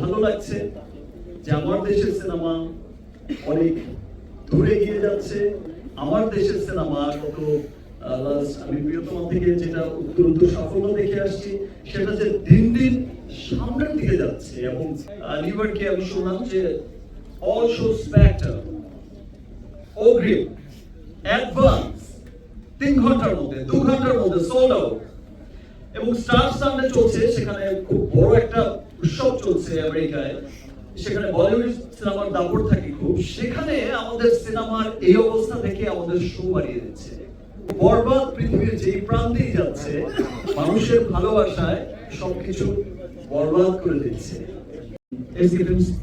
ভালো লাগছে যে আমার দেশের সিনেমা অনেক দূরে গিয়ে যাচ্ছে। আমার দেশের সিনেমা গত আমি প্রিয়তমা থেকে যেটা অত্যন্ত সাফল্য দেখে আসছি, সেটা যে দিন দিন সামনের দিকে যাচ্ছে এবং নিউ ইয়র্কে আমি শুনলাম যে অল শো স্প্যাক্টার অগ্রিম অ্যাডভান্স তিন ঘণ্টার মধ্যে, দু ঘণ্টার মধ্যে সোল্ড আউট এবং স্টার সামনে চলছে, সেখানে খুব বড় একটা উৎসব চলছে আমেরিকায়। সেখানে বলিউড সিনেমার দাপট থাকে খুব। সেখানে আমাদের সিনেমার এই অবস্থা দেখে আমাদের শো বাড়িয়ে দিচ্ছে। বরবাদ পৃথিবীর যেই প্রান্তেই যাচ্ছে, মানুষের ভালোবাসায় সবকিছু বরবাদ করে দিচ্ছে।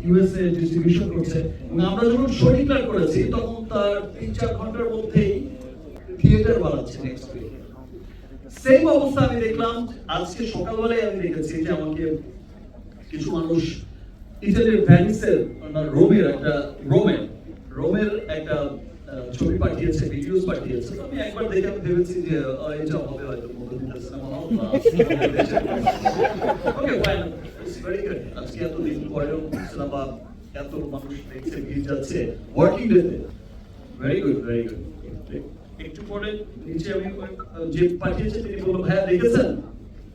ইউএসএ ডিস্ট্রিবিউশন করছে। এবং আমরা যখন শো ডিক্লেয়ার করেছি, তখন তার তিন চার ঘণ্টার মধ্যেই থিয়েটার বানাচ্ছে নেক্সট উইক সেম অবস্থা আমি দেখলাম। আজকে সকালবেলায় আমি দেখেছি যে আমাকে কিছু মানুষ ইতালির ভ্যানিসের রোমের একটা রোমের রোমের একটা ছবি পাঠিয়েছে ভিডিওস পাঠিয়েছে। আমি একবার দেখে আমি ভেবেছি যে এটা হবে হয়তো আজকে এত দিন পরেও এত মানুষ দেখছে, ভিড় যাচ্ছে। Working very good very good একটু পরে নিচে আমি যে পাঠিয়েছে তিনি বলল, ভাইয়া, দেখেছেন?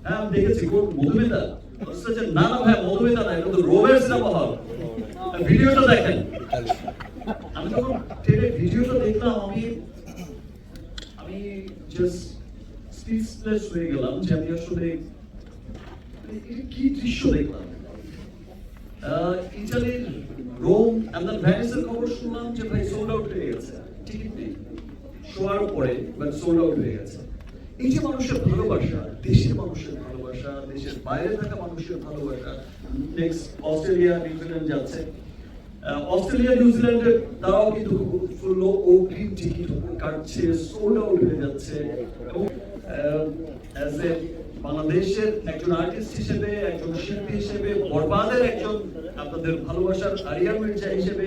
হ্যাঁ আমি দেখেছি, কোন মধুমিতা? বলছে না না, ভাইয়া, মধুমিতা না, এটা তো রোমের সিনেমা হল। ভিডিওটা দেখেন। আমি যখন টেলে ভিডিওটা দেখলাম, আমি আমি জাস্ট স্পিচলেস হয়ে গেলাম যে আমি আসলে এটা কি দৃশ্য দেখলাম? ইটালির রোম এন্ড দ্য ভ্যানিসের খবর শুনলাম যে ভাই সোল্ড আউট হয়ে গেছে। টিকিট নেই। শোয়ার পরে বাট সোল্ড আউট হয়ে গেছে। এই যে মানুষের ভালোবাসা, দেশের মানুষের ভালোবাসা, দেশের বাইরে থাকা মানুষের ভালোবাসা নেক্সট অস্ট্রেলিয়া নিউজিল্যান্ড যাচ্ছে। অস্ট্রেলিয়া নিউজিল্যান্ডের তারাও কিন্তু ফুল অগ্রিম টিকিট কাটছে সোল্ড আউট হয়ে যাচ্ছে। এবং অ্যাজ এ বাংলাদেশের একজন আর্টিস্ট হিসেবে, একজন শিল্পী হিসেবে, বরবাদের একজন আপনাদের ভালোবাসার আরিয়া মির্জা হিসেবে,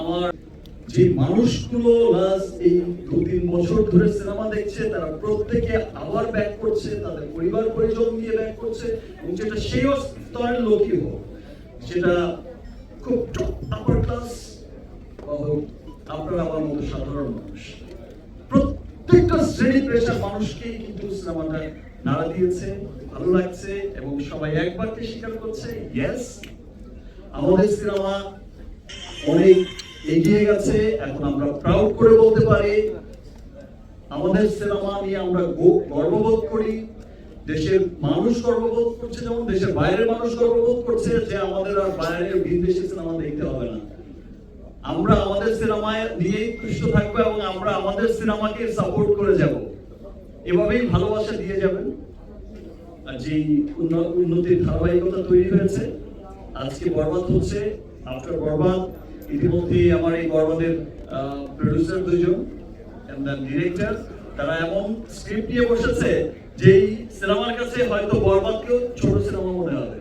আমার যে মানুষগুলো লাস্ট এই দু তিন বছর ধরে সিনেমা দেখছে, তারা প্রত্যেকে আবার ব্যাক করছে, তাদের পরিবার পরিজন নিয়ে ব্যাক করছে, এবং যেটা সেই স্তরের লোকই হোক, সেটা খুব টপ আপার ক্লাস আপনারা আমার মতো সাধারণ মানুষ। প্রত্যেকটা শ্রেণি পেশার মানুষকেই কিন্তু সিনেমাটা নাড়া দিয়েছে, ভালো লাগছে, এবং সবাই একবারকে স্বীকার করছে ইয়েস আমাদের সিনেমা অনেক এগিয়ে গেছে, এখন আমরা প্রাউড করে বলতে পারি, আমাদের সিনেমা নিয়ে আমরা গর্ববোধ করি। দেশের মানুষ গর্ববোধ করছে, যেমন দেশের বাইরের মানুষ গর্ববোধ করছে যে আমাদের আর বিদেশি সিনেমা দেখতে হবে না। আমরা আমাদের নিয়েই কৃষ্ট থাকব এবং আমরা আমাদের সিনেমাকে সাপোর্ট করে যাব। এভাবেই ভালোবাসা দিয়ে যাবেন। উন্ন- উন্নতির ধারাবাহিকতা তৈরি হয়েছে, আজকে বরবাদ হচ্ছে আফটার বরবাদ ইতিমধ্যে আমার এই বরবাদের প্রডিউসার দুজন ডিরেক্টর তারা এমন স্ক্রিপ্ট নিয়ে বসেছে যেই সিনেমার কাছে হয়তো বরবাদকেও ছোট সিনেমা মনে হবে।